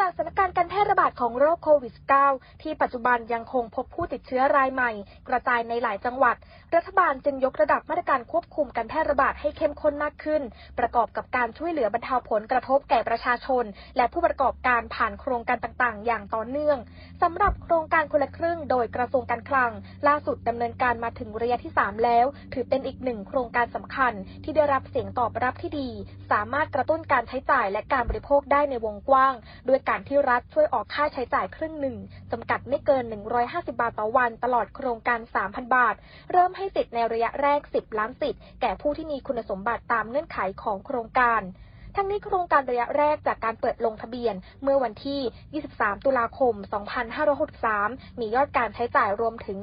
จากสถานการณ์การแพร่ระบาดของโรคโควิด -19 ที่ปัจจุบันยังคงพบผู้ติดเชื้อรายใหม่ กระจายในหลายจังหวัด รัฐบาลจึงยกระดับมาตรการควบคุมการแพร่ระบาดให้เข้มข้นมากขึ้น ประกอบกับการช่วยเหลือบรรเทาผลกระทบแก่ประชาชน และผู้ประกอบการผ่านโครงการต่างๆ อย่างต่อเนื่องสำหรับโครงการคนละครึ่งโดยกระทรวงการคลัง ล่าสุดดำเนินการมาถึงระยะที่ 3 แล้ว ถือเป็นอีกหนึ่งโครงการสำคัญ ที่ได้รับเสียงตอบรับที่ดี สามารถกระตุ้นการใช้จ่ายและการบริโภคได้ในวงกว้างด้วยการที่รัฐช่วยออกค่าใช้จ่ายครึ่งหนึ่งจำกัดไม่เกิน 150 บาทต่อวัน ตลอดโครงการ 3,000 บาท เริ่มให้สิทธิ์ในระยะแรก 10 ล้านสิทธิ์แก่ผู้ที่มีคุณสมบัติตามเงื่อนไขของโครงการ ทั้งนี้โครงการระยะแรกจากการเปิดลงทะเบียนเมื่อวันที่ 23 ตุลาคม 2563 มียอดการใช้จ่ายรวมถึง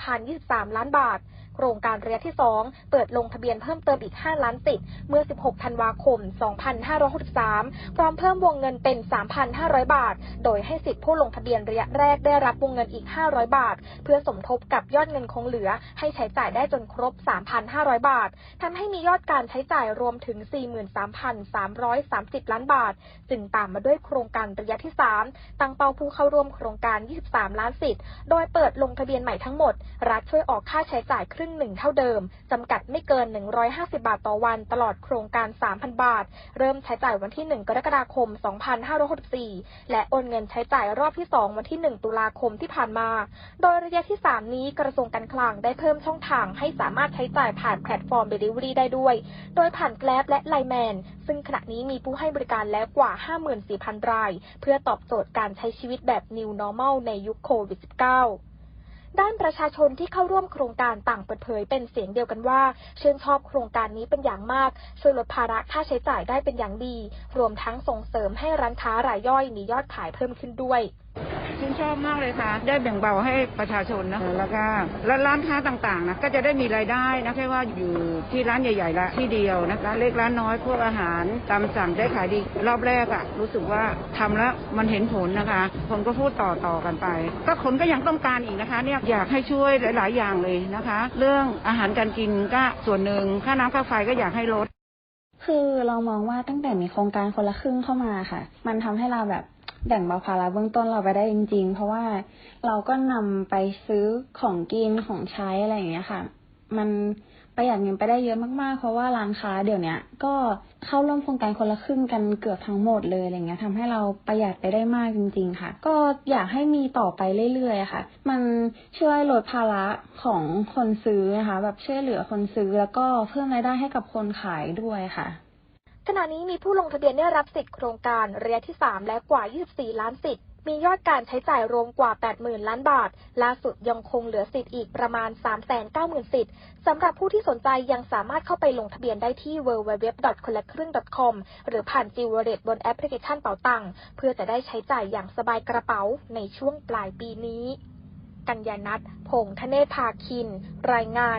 23,023 ล้านบาท โครงการระยะที่ 2 เปิดลงทะเบียนเพิ่มเติมอีก 5 ล้านสิทธิ์เมื่อ 16 ธันวาคม 2563 พร้อมเพิ่มวงเงินเป็น 3,500 บาท โดยให้สิทธิ์ผู้ลงทะเบียนระยะแรกได้รับวงเงินอีก 500 บาท เพื่อสมทบกับยอดเงินคงเหลือ ให้ใช้จ่ายได้จนครบ 3,500 บาท ทำให้มียอดการใช้จ่ายรวมถึง 43,000 330 ล้านบาท จึงตามมาด้วยโครงการระยะที่ 3 ตั้งเป้าผู้เข้าร่วมโครงการ 23 ล้านสิทธิ์ โดยเปิดลงทะเบียนใหม่ทั้งหมด รัฐช่วยออกค่าใช้จ่ายครึ่งหนึ่งเท่าเดิม จำกัดไม่เกิน 150 บาทต่อวัน ตลอดโครงการ 3,000 บาท เริ่มใช้จ่ายวันที่ 1 กรกฎาคม 2564 และโอนเงินใช้จ่ายรอบที่ 2 วันที่ 1 ตุลาคมที่ผ่านมา โดยระยะที่ 3 นี้กระทรวงการคลังได้เพิ่มช่องทางให้สามารถใช้จ่ายผ่านแพลตฟอร์ม Delivery ได้ด้วย โดยผ่านแกลบและไลแมน ซึ่งขณะนี้มีผู้ให้บริการแล้วกว่า 54,000 ราย เพื่อตอบโจทย์การใช้ชีวิตแบบ New Normal ในยุคโควิด -19 ด้านประชาชนที่เข้าร่วมโครงการต่างเปิดเผยเป็นเสียงเดียวกันว่า ชื่นชอบโครงการนี้เป็นอย่างมาก ช่วยลดภาระค่าใช้จ่ายได้เป็นอย่างดี รวมทั้งส่งเสริมให้ร้านค้ารายย่อยมียอดขายเพิ่มขึ้นด้วย ชื่นชอบมากเลยค่ะ ได้แบ่งเบาให้ประชาชนนะแล้วก็แล้วร้านค้าต่างๆนะก็จะได้มีรายได้นะแค่ว่าอยู่ที่ร้านใหญ่ๆละที่เดียวนะร้านเล็กร้านน้อยพวกอาหารตามสั่งได้ขายดีรอบแรกอะรู้สึกว่าทำแล้วมันเห็นผลนะคะคนก็พูดต่อต่อกันไป ก็คนก็ยังต้องการอีกนะคะเนี่ยอยากให้ช่วยหลายๆอย่างเลยนะคะ เรื่องอาหารการกินก็ส่วนหนึ่งค่าน้ำค่าไฟก็อยากให้ลดคือเรามองว่าตั้งแต่มีโครงการคนละครึ่งเข้ามาค่ะ มันทำให้เราแบบ แบ่งเบาภาระเบื้องต้นเราไปได้จริง ๆ เพราะว่าเราก็นำไปซื้อของกินของใช้อะไรอย่างเงี้ยค่ะ มันประหยัดเงินไปได้เยอะมากๆ เพราะว่าร้านค้าเดี๋ยวนี้ก็เข้าร่วมโครงการคนละครึ่งกันเกือบทั้งหมดเลยอะไรเงี้ยทำให้เราประหยัดไปได้มากจริง ๆ ค่ะ ก็อยากให้มีต่อไปเรื่อยๆค่ะ มันช่วยลดภาระของคนซื้อนะคะ แบบช่วยเหลือคนซื้อแล้วก็เพิ่มรายได้ให้กับคนขายด้วยค่ะ ขณะนี้มีผู้ลงทะเบียนได้รับสิทธิโครงการระยะที่ 3 และกว่า 24 ล้านสิทธิ์ มียอดการใช้จ่ายรวมกว่า 80,000 ล้านบาท ล่าสุดยังคงเหลือสิทธิ์อีกประมาณ 390,000 สิทธิ์สำหรับผู้ที่สนใจยังสามารถเข้าไปลงทะเบียนได้ที่ www.konlak รึ่งหรือผ่านจิวเวอร์บนแอปพลิเคชันเป๋าตังเพื่อจะได้ใช้จ่ายอย่างสบายกระเป๋าในช่วงปลายปีนี้ กัญญานัทพงษ์ธเนศภาคิน รายงาน